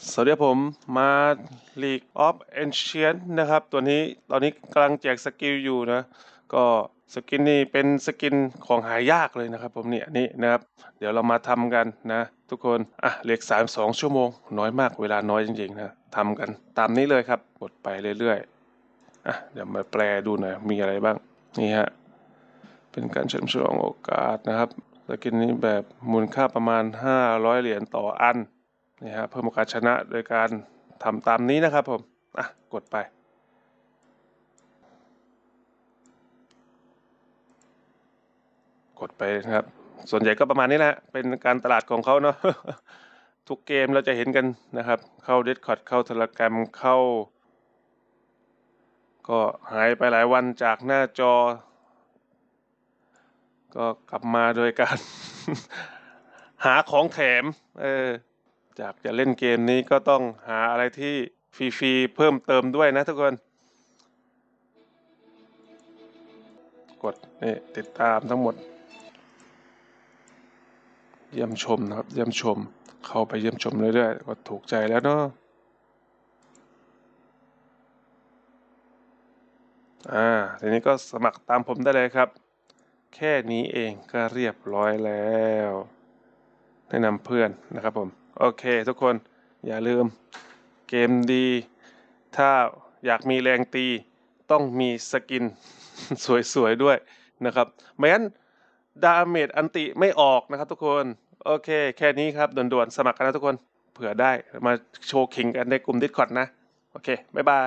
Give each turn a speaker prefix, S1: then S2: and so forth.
S1: สวัสดีผมมา League of Ancient นะครับ ตัวนี้ตอนนี้กำลังแจกสกิลอยู่นะ ก็สกินนี่เป็นสกินของหายากเลยนะครับ ผมเนี่ยนี่นะครับ เดี๋ยวเรามาทำกันนะ ทุกคน อะเหลือสามสองชั่วโมง น้อยมากเวลาน้อยจริงๆนะทำกันตามนี้เลยครับกดไปเรื่อยๆ อะเดี๋ยวมาแปลดูหน่อยมีอะไรบ้าง นี่ฮะ เป็นการเฉลิมฉลองโอกาสนะครับ สกินนี้แบบมูลค่าประมาณ 500 เหรียญต่ออัน นี่ฮะเพิ่มโอกาสชนะโดยการทำตามนี้นะครับผม อะ กดไป กดไปนะครับ ส่วนใหญ่ก็ประมาณนี้แหละ เป็นการตลาดของเขาเนาะ ทุกเกมเราจะเห็นกันนะครับ เข้าเด d คอ d เข้าเทเลกรมเข้า ก็หายไปหลายวันจากหน้าจอ ก็กลับมาโดยการ หาของแถม เออ จากจะเล่นเกมนี้ก็ต้องหาอะไรที่ฟรีๆเพิ่มเติมด้วยนะทุกคน กดนี่ติดตามทั้งหมด เยี่ยมชมนะครับ เยี่ยมชม เข้าไปเยี่ยมชมเรื่อยๆก็ถูกใจแล้วเนาะอ่าทีนี้ก็สมัครตามผมได้เลยครับ แค่นี้เองก็เรียบร้อยแล้ว แนะนำเพื่อนนะครับผม โอเค ทุกคนอย่าลืม เกมดี ถ้าอยากมีแรงตี ต้องมีสกิน สวยๆด้วยนะครับไม่งั้นดาเมจอันติไม่ออกนะครับทุกคน โอเค แค่นี้ครับด่วนๆ สมัครกันนะทุกคน เผื่อได้มาโชว์คิงกันในกลุ่ม Discord นะ โอเค บ๊ายบาย